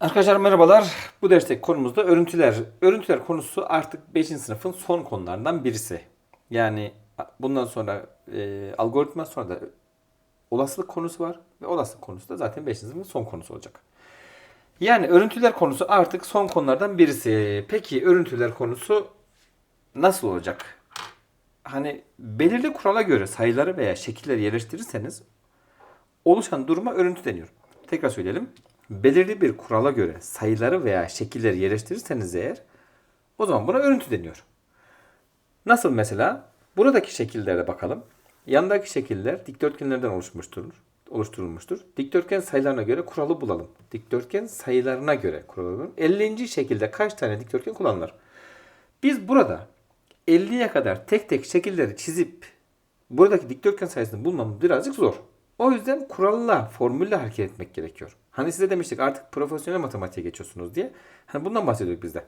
Arkadaşlar merhabalar. Bu dersteki konumuz da örüntüler. Örüntüler konusu artık 5. sınıfın son konularından birisi. Yani bundan sonra e, algoritma sonra da olasılık konusu var ve olasılık konusu da zaten 5. sınıfın son konusu olacak. Yani örüntüler konusu artık son konulardan birisi. Peki örüntüler konusu nasıl olacak? Hani belirli kurala göre sayıları veya şekilleri yerleştirirseniz oluşan duruma örüntü deniyor. Tekrar söyleyelim. Belirli bir kurala göre sayıları veya şekilleri yerleştirirseniz eğer o zaman buna örüntü deniyor. Nasıl mesela? Buradaki şekillere bakalım. Yandaki şekiller dikdörtgenlerden oluşmuştur. oluşturulmuştur. Dikdörtgen sayılarına göre kuralı bulalım. Dikdörtgen sayılarına göre kuralı bulalım. 50. şekilde kaç tane dikdörtgen kullanılır? Biz burada 50'ye kadar tek tek şekilleri çizip buradaki dikdörtgen sayısını bulmamız birazcık zor. O yüzden kuralla, formülle hareket etmek gerekiyor. Hani size demiştik artık profesyonel matematiğe geçiyorsunuz diye. Hani bundan bahsediyorduk biz de.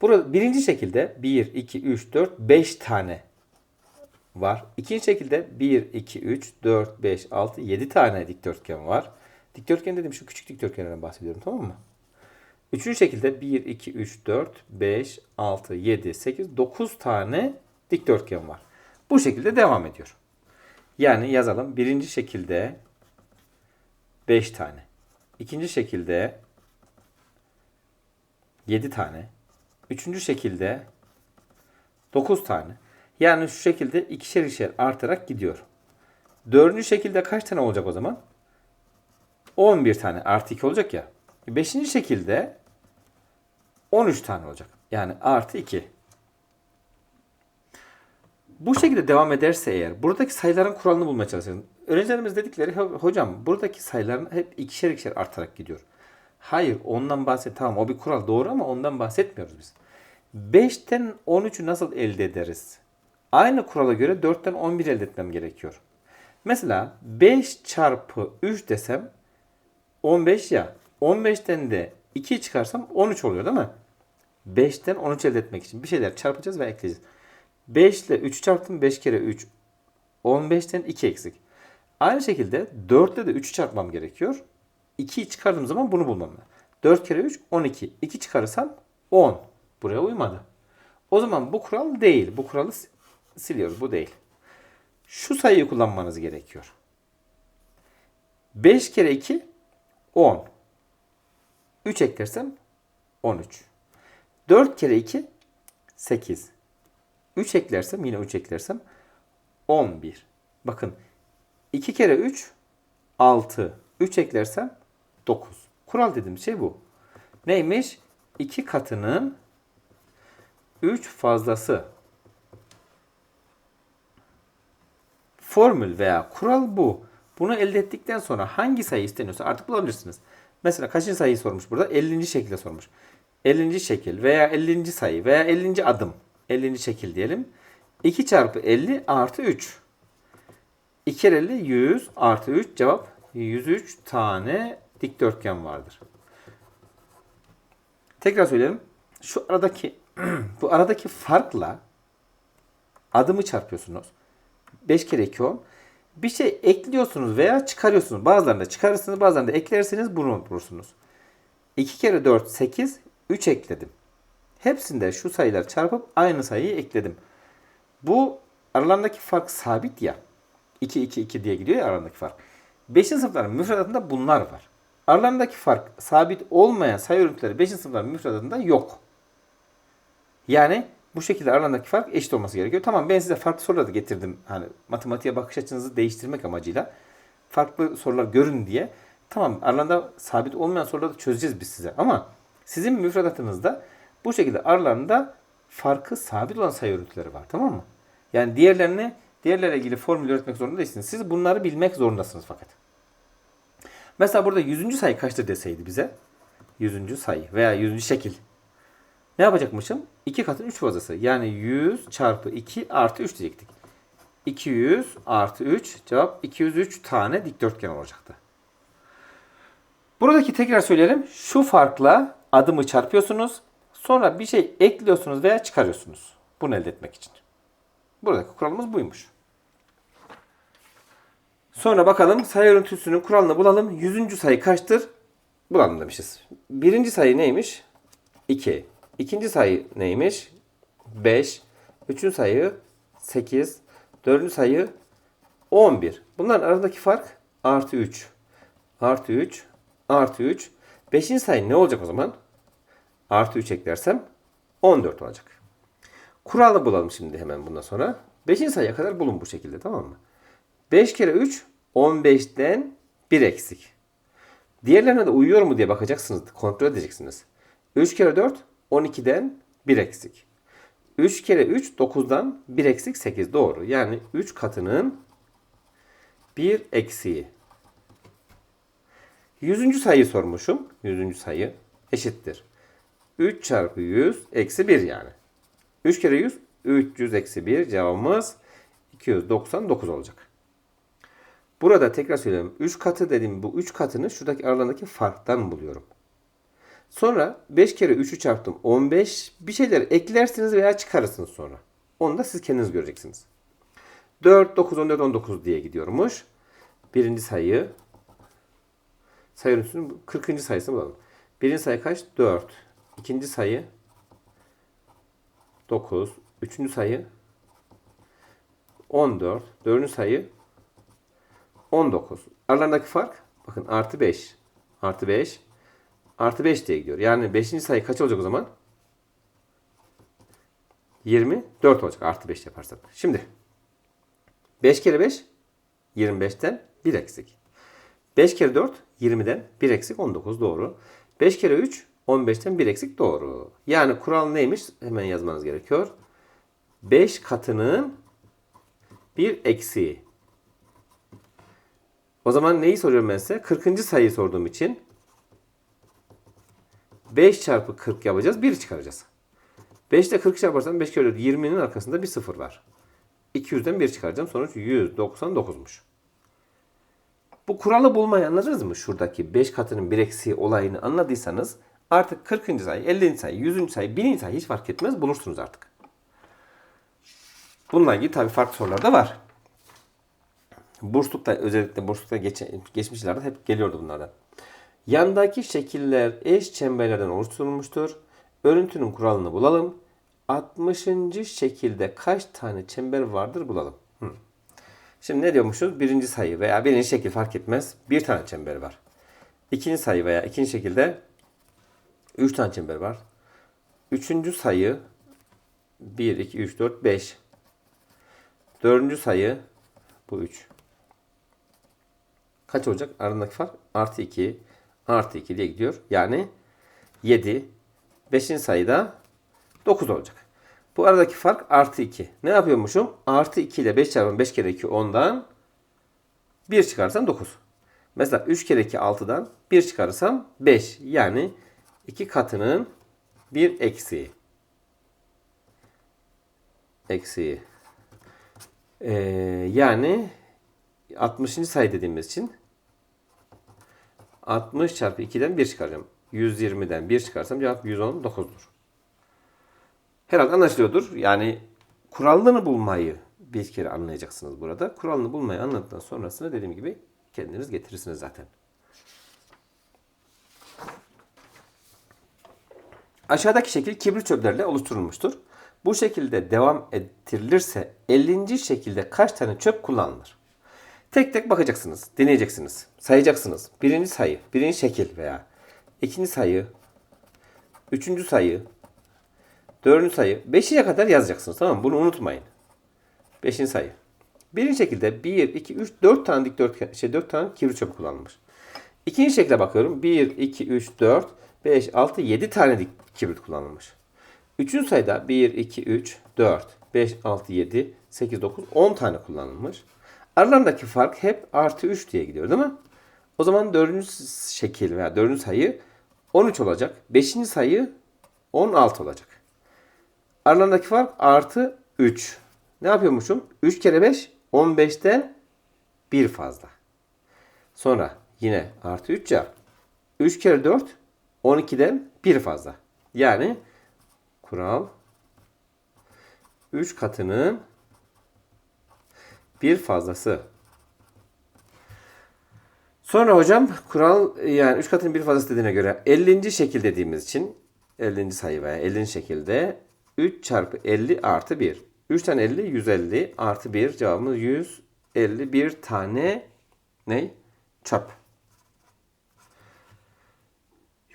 Burada birinci şekilde 1, 2, 3, 4, 5 tane var. İkinci şekilde 1, 2, 3, 4, 5, 6, 7 tane dikdörtgen var. Dikdörtgen dedim şu küçük dikdörtgenlerden bahsediyorum tamam mı? Üçüncü şekilde 1, 2, 3, 4, 5, 6, 7, 8, 9 tane dikdörtgen var. Bu şekilde devam ediyor. Yani yazalım. Birinci şekilde 5 tane. İkinci şekilde 7 tane. Üçüncü şekilde 9 tane. Yani şu şekilde ikişer ikişer artarak gidiyor. Dördüncü şekilde kaç tane olacak o zaman? 11 tane artı 2 olacak ya. Beşinci şekilde 13 tane olacak. Yani artı 2. Bu şekilde devam ederse eğer buradaki sayıların kuralını bulmaya çalışın. Öğrencilerimiz dedikleri hocam buradaki sayıların hep ikişer ikişer artarak gidiyor. Hayır ondan bahset tamam o bir kural doğru ama ondan bahsetmiyoruz biz. 5'ten 13'ü nasıl elde ederiz? Aynı kurala göre 4'ten 11 elde etmem gerekiyor. Mesela 5 çarpı 3 desem 15 ya. 15'ten de 2 çıkarsam 13 oluyor değil mi? 5'ten 13 elde etmek için bir şeyler çarpacağız ve ekleyeceğiz. 5 ile 3 çarptım 5 kere 3. 15'ten 2 eksik. Aynı şekilde 4 ile de 3'ü çarpmam gerekiyor. 2'yi çıkardığım zaman bunu bulmam lazım. 4 kere 3 12. 2 çıkarırsam 10. Buraya uymadı. O zaman bu kural değil. Bu kuralı siliyoruz. Bu değil. Şu sayıyı kullanmanız gerekiyor. 5 kere 2 10. 3 eklersem 13. 4 kere 2 8. 3 eklersem yine 3 eklersem 11. Bakın 2 kere 3 6. 3 eklersem 9. Kural dediğim şey bu. Neymiş? 2 katının 3 fazlası. Formül veya kural bu. Bunu elde ettikten sonra hangi sayı isteniyorsa artık bulabilirsiniz. Mesela kaçıncı sayıyı sormuş burada? 50. şekilde sormuş. 50. şekil veya 50. sayı veya 50. adım. 50. şekil diyelim. 2 çarpı 50 artı 3. 2 kere 50 100 artı 3 cevap 103 tane dikdörtgen vardır. Tekrar söyleyelim. Şu aradaki bu aradaki farkla adımı çarpıyorsunuz. 5 kere 2 10. Bir şey ekliyorsunuz veya çıkarıyorsunuz. Bazılarında çıkarırsınız, bazılarında eklersiniz bunu bulursunuz. 2 kere 4 8 3 ekledim. Hepsinde şu sayıları çarpıp aynı sayıyı ekledim. Bu aralarındaki fark sabit ya. 2 2 2 diye gidiyor ya aralarındaki fark. 5. sınıfların müfredatında bunlar var. Aralarındaki fark sabit olmayan sayı örüntüleri 5. sınıfların müfredatında yok. Yani bu şekilde aralarındaki fark eşit olması gerekiyor. Tamam ben size farklı sorular da getirdim. Hani matematiğe bakış açınızı değiştirmek amacıyla. Farklı sorular görün diye. Tamam aralarında sabit olmayan soruları da çözeceğiz biz size. Ama sizin müfredatınızda bu şekilde aralarında farkı sabit olan sayı örüntüleri var. Tamam mı? Yani diğerlerini diğerleriyle ilgili formül üretmek zorunda değilsiniz. Siz bunları bilmek zorundasınız fakat. Mesela burada 100. sayı kaçtır deseydi bize. 100. sayı veya 100. şekil. Ne yapacakmışım? 2 katın 3 fazlası. Yani 100 çarpı 2 artı 3 diyecektik. 200 artı 3 cevap 203 tane dikdörtgen olacaktı. Buradaki tekrar söyleyelim. Şu farkla adımı çarpıyorsunuz. Sonra bir şey ekliyorsunuz veya çıkarıyorsunuz. Bunu elde etmek için. Buradaki kuralımız buymuş. Sonra bakalım sayı örüntüsünün kuralını bulalım. Yüzüncü sayı kaçtır? Bulalım demişiz. Birinci sayı neymiş? 2. İkinci sayı neymiş? 5. Üçüncü sayı 8. Dördüncü sayı 11. Bunların arasındaki fark artı 3. Artı 3. Artı 3. Beşinci sayı ne olacak o zaman? Artı 3 eklersem 14 olacak. Kuralı bulalım şimdi hemen bundan sonra. Beşinci sayıya kadar bulun bu şekilde tamam mı? 5 kere 3 15'ten 1 eksik. Diğerlerine de uyuyor mu diye bakacaksınız. Kontrol edeceksiniz. 3 kere 4 12'den 1 eksik. 3 kere 3 9'dan 1 eksik 8 doğru. Yani 3 katının 1 eksiği. Yüzüncü sayıyı sormuşum. Yüzüncü sayı eşittir. 3 çarpı 100 eksi 1 yani. 3 kere 100 300 eksi 1 cevabımız 299 olacak. Burada tekrar söylüyorum. 3 katı dediğim bu 3 katını şuradaki aralarındaki farktan buluyorum. Sonra 5 kere 3'ü çarptım 15. Bir şeyler eklersiniz veya çıkarırsınız sonra. Onu da siz kendiniz göreceksiniz. 4, 9, 14, 19 diye gidiyormuş. Birinci sayı. Sayı örüntüsünün 40. sayısını bulalım. Birinci sayı kaç? 4. İkinci sayı 9. Üçüncü sayı 14. Dördüncü sayı 19. Aralarındaki fark bakın artı 5. Artı 5. Artı 5 diye gidiyor. Yani 5. sayı kaç olacak o zaman? 24 olacak artı 5 yaparsak. Şimdi 5 kere 5 25'ten 1 eksik. 5 kere 4 20'den 1 eksik 19 doğru. 5 kere 3 15'ten 1 eksik doğru. Yani kural neymiş? Hemen yazmanız gerekiyor. 5 katının 1 eksiği. O zaman neyi soruyorum ben size? 40. sayıyı sorduğum için 5 çarpı 40 yapacağız. 1 çıkaracağız. 5 ile 40 çarparsam 5 kere 4, 20'nin arkasında bir sıfır var. 200'den 1 çıkaracağım. Sonuç 199'muş. Bu kuralı bulmayı anladınız mı? Şuradaki 5 katının 1 eksiği olayını anladıysanız artık 40. sayı, 50. sayı, 100. sayı, 1000. sayı hiç fark etmez bulursunuz artık. Bununla ilgili tabii farklı sorular da var. Burslukta özellikle burslukta geçen, geçmişlerde hep geliyordu bunlardan. Yandaki şekiller eş çemberlerden oluşturulmuştur. Örüntünün kuralını bulalım. 60. şekilde kaç tane çember vardır bulalım. Hı. Şimdi ne diyormuşuz? Birinci sayı veya birinci şekil fark etmez. Bir tane çember var. İkinci sayı veya ikinci şekilde üç tane çember var. Üçüncü sayı 1, 2, 3, 4, 5. Dördüncü sayı bu 3. Kaç olacak? Arasındaki fark artı 2 artı 2 diye gidiyor. Yani 7. 5. sayıda 9 olacak. Bu aradaki fark artı 2. Ne yapıyormuşum? Artı 2 ile 5 çarpım 5 kere 2 10'dan 1 çıkarsam 9. Mesela 3 kere 2 6'dan 1 çıkarırsam 5. Yani 2 katının 1 eksiği. Eksiği. Ee, yani 60. sayı dediğimiz için 60 çarpı 2'den 1 çıkaracağım. 120'den 1 çıkarsam cevap 119'dur. Herhalde anlaşılıyordur. Yani kuralını bulmayı bir kere anlayacaksınız burada. Kuralını bulmayı anladıktan sonrasını dediğim gibi kendiniz getirirsiniz zaten. Aşağıdaki şekil kibrit çöplerle oluşturulmuştur. Bu şekilde devam ettirilirse 50. şekilde kaç tane çöp kullanılır? Tek tek bakacaksınız, deneyeceksiniz, sayacaksınız. Birinci sayı, birinci şekil veya ikinci sayı, üçüncü sayı, dördüncü sayı, beşiye kadar yazacaksınız. Tamam mı? Bunu unutmayın. Beşinci sayı. Birinci şekilde 1, 2, 3, 4 tane dikdörtgen, şey 4 tane kibrit çöpü kullanılmış. İkinci şekle bakıyorum. 1, 2, 3, 4, 5, 6, 7 tane dik kibrit kullanılmış. Üçüncü sayıda 1, 2, 3, 4, 5, 6, 7, 8, 9, 10 tane kullanılmış. Aralarındaki fark hep artı 3 diye gidiyor değil mi? O zaman dördüncü şekil veya dördüncü sayı 13 olacak. Beşinci sayı 16 olacak. Aralarındaki fark artı 3. Ne yapıyormuşum? 3 kere 5 15'ten 1 fazla. Sonra yine artı 3 ya. 3 kere 4 12'den 1 fazla. Yani kural 3 katının bir fazlası. Sonra hocam kural yani 3 katının bir fazlası dediğine göre 50. şekil dediğimiz için 50. sayı veya 50. şekilde 3 çarpı 50 artı 1. 3 tane 50 150 artı 1 cevabımız 151 tane ne? Çöp.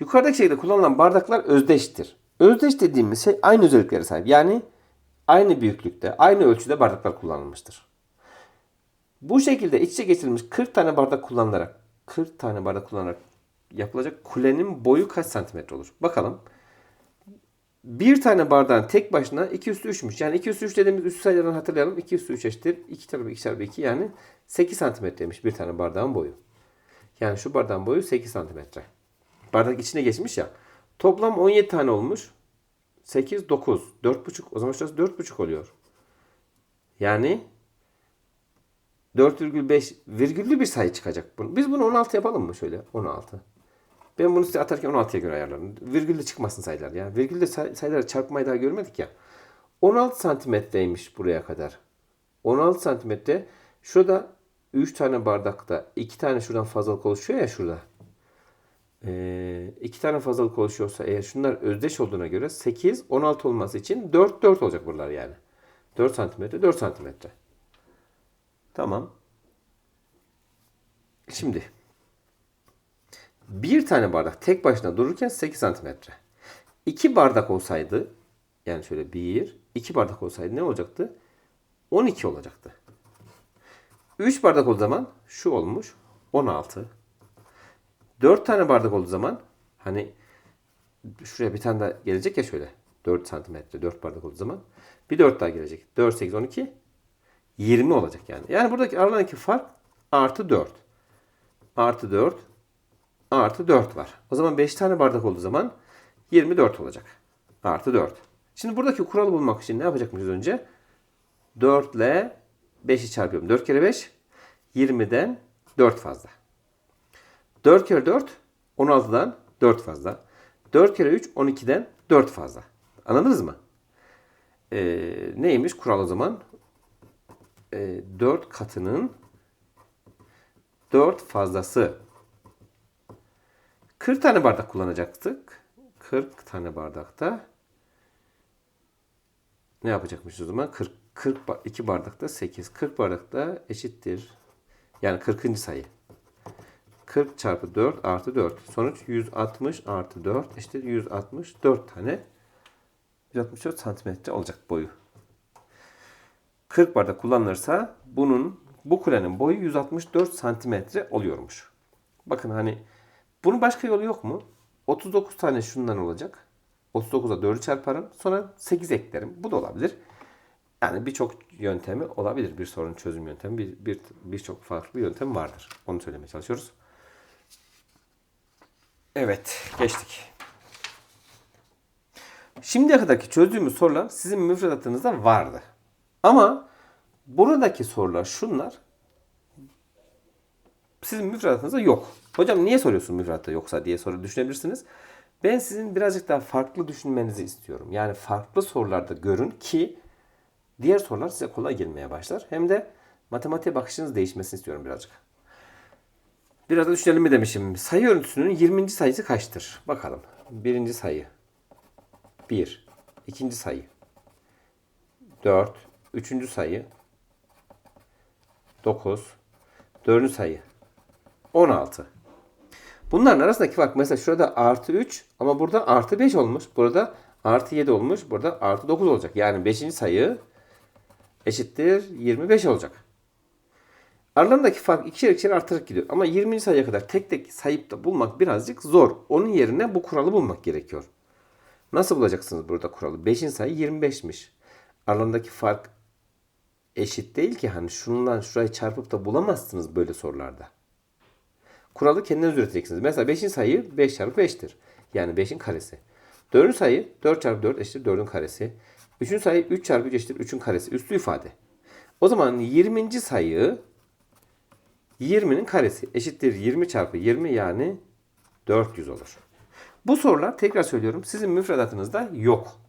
Yukarıdaki şekilde kullanılan bardaklar özdeştir. Özdeş dediğimiz şey aynı özelliklere sahip. Yani aynı büyüklükte, aynı ölçüde bardaklar kullanılmıştır. Bu şekilde iç içe geçirilmiş 40 tane bardak kullanılarak 40 tane bardak kullanarak yapılacak kulenin boyu kaç santimetre olur? Bakalım. Bir tane bardağın tek başına 2 üstü 3'müş. Yani 2 üstü 3 dediğimiz üstü sayılarını hatırlayalım. 2 üstü 3 eşittir. 2 çarpı 2 çarpı 2 yani 8 santimetreymiş bir tane bardağın boyu. Yani şu bardağın boyu 8 santimetre. Bardak içine geçmiş ya. Toplam 17 tane olmuş. 8, 9. 4,5. O zaman şurası 4,5 oluyor. Yani 4,5 virgüllü bir sayı çıkacak. Biz bunu 16 yapalım mı şöyle? 16. Ben bunu size atarken 16'ya göre ayarlarım. Virgülle çıkmasın sayılar ya. Virgülle say- sayıları çarpmayı daha görmedik ya. 16 santimetreymiş buraya kadar. 16 santimetre. Şurada 3 tane bardakta 2 tane şuradan fazlalık oluşuyor ya şurada. Ee, tane fazlalık oluşuyorsa eğer şunlar özdeş olduğuna göre 8, 16 olması için 4, 4 olacak buralar yani. 4 santimetre, 4 santimetre. Tamam. Şimdi bir tane bardak tek başına dururken 8 santimetre. İki bardak olsaydı yani şöyle bir, iki bardak olsaydı ne olacaktı? 12 olacaktı. 3 bardak olduğu zaman şu olmuş 16. 4 tane bardak olduğu zaman hani şuraya bir tane daha gelecek ya şöyle 4 santimetre 4 bardak olduğu zaman bir 4 daha gelecek. 4, 8, 12 20 olacak yani. Yani buradaki aralarındaki fark artı 4. Artı 4 artı 4 var. O zaman 5 tane bardak olduğu zaman 24 olacak. Artı 4. Şimdi buradaki kuralı bulmak için ne yapacakmışız önce? 4 ile 5'i çarpıyorum. 4 kere 5 20'den 4 fazla. 4 kere 4 16'dan 4 fazla. 4 kere 3 12'den 4 fazla. Anladınız mı? Ee, neymiş kural o zaman? Ee, 4 katının 4 fazlası. 40 tane bardak kullanacaktık. 40 tane bardakta ne yapacakmışız o zaman? 40 40 2 bardakta 8. 40 bardakta eşittir. Yani 40. sayı. 40 çarpı 4 artı 4. Sonuç 160 artı 4 eşittir 164 tane 164 santimetre olacak boyu. 40 bardak kullanılırsa bunun bu kulenin boyu 164 santimetre oluyormuş. Bakın hani bunun başka yolu yok mu? 39 tane şundan olacak. 39'a 4'ü çarparım. Sonra 8 eklerim. Bu da olabilir. Yani birçok yöntemi olabilir. Bir sorun çözüm yöntemi. Bir, bir, birçok farklı yöntem vardır. Onu söylemeye çalışıyoruz. Evet. Geçtik. Şimdiye kadarki çözdüğümüz sorular sizin müfredatınızda vardı. Ama buradaki sorular şunlar sizin müfredatınızda yok. Hocam niye soruyorsun müfredatta yoksa diye soru düşünebilirsiniz. Ben sizin birazcık daha farklı düşünmenizi istiyorum. Yani farklı sorularda görün ki diğer sorular size kolay gelmeye başlar. Hem de matematiğe bakışınız değişmesini istiyorum birazcık. Biraz da düşünelim mi demişim. Sayı örüntüsünün 20. sayısı kaçtır? Bakalım. Birinci sayı. 1. İkinci sayı. 4. Üçüncü sayı. 9. Dördüncü sayı. 16. Bunların arasındaki fark mesela şurada artı 3 ama burada artı 5 olmuş. Burada artı 7 olmuş. Burada artı 9 olacak. Yani 5. sayı eşittir 25 olacak. Aralarındaki fark ikişer ikişer artarak gidiyor. Ama 20. sayıya kadar tek tek sayıp da bulmak birazcık zor. Onun yerine bu kuralı bulmak gerekiyor. Nasıl bulacaksınız burada kuralı? 5. sayı 25'miş. Aralarındaki fark eşit değil ki. Hani şundan şurayı çarpıp da bulamazsınız böyle sorularda. Kuralı kendiniz üreteceksiniz. Mesela 5. sayı 5 çarpı 5'tir. Yani 5'in karesi. 4. sayı 4 çarpı 4 eşittir 4'ün karesi. 3. sayı 3 çarpı 3 eşittir 3'ün karesi. Üslü ifade. O zaman 20. sayı 20'nin karesi eşittir 20 çarpı 20 yani 400 olur. Bu sorular tekrar söylüyorum sizin müfredatınızda yok.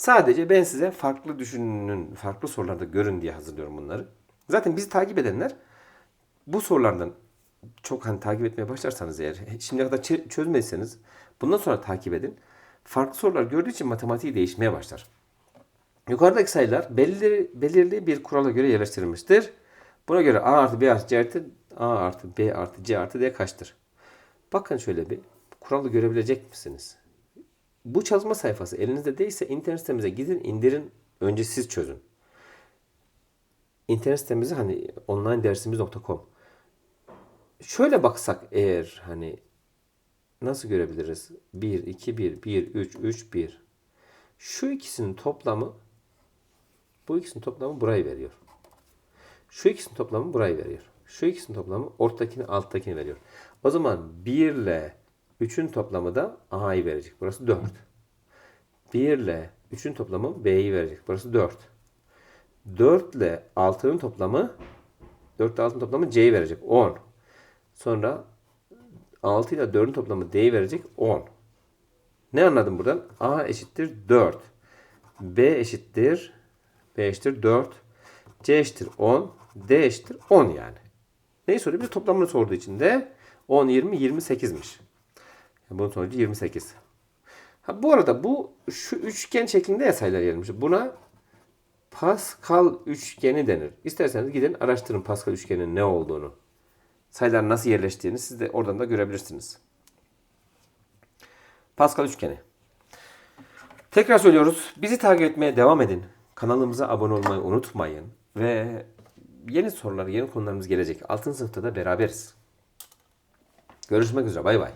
Sadece ben size farklı düşünün, farklı sorularda görün diye hazırlıyorum bunları. Zaten bizi takip edenler bu sorulardan çok hani takip etmeye başlarsanız eğer şimdiye kadar çö- çözmediyseniz bundan sonra takip edin. Farklı sorular gördüğü için matematiği değişmeye başlar. Yukarıdaki sayılar belirli, belirli bir kurala göre yerleştirilmiştir. Buna göre A artı B artı C artı A artı B artı C artı D kaçtır? Bakın şöyle bir kuralı görebilecek misiniz? Bu çalışma sayfası elinizde değilse internet sitemize gidin indirin önce siz çözün. İnternet sitemizi hani online dersimiz.com Şöyle baksak eğer hani nasıl görebiliriz? 1, 2, 1, 1, 3, 3, 1. Şu ikisinin toplamı bu ikisinin toplamı burayı veriyor. Şu ikisinin toplamı burayı veriyor. Şu ikisinin toplamı ortadakini alttakini veriyor. O zaman 1 ile 3'ün toplamı da A'yı verecek. Burası 4. 1 ile 3'ün toplamı B'yi verecek. Burası 4. 4 ile 6'nın toplamı 4 ile 6'nın toplamı C'yi verecek. 10. Sonra 6 ile 4'ün toplamı D'yi verecek 10. Ne anladım buradan? A eşittir 4. B eşittir B eşittir 4. C eşittir 10. D eşittir 10 yani. Neyi soruyor? Bir toplamını sorduğu için de 10, 20, 28'miş. Bunun sonucu 28. Ha, bu arada bu şu üçgen şeklinde ya sayılar verilmiş. Buna Pascal üçgeni denir. İsterseniz gidin araştırın Pascal üçgeninin ne olduğunu. Sayılar nasıl yerleştiğini siz de oradan da görebilirsiniz. Pascal üçgeni. Tekrar söylüyoruz. Bizi takip etmeye devam edin. Kanalımıza abone olmayı unutmayın. Ve yeni sorular, yeni konularımız gelecek. Altın sınıfta da beraberiz. Görüşmek üzere. Bay bay.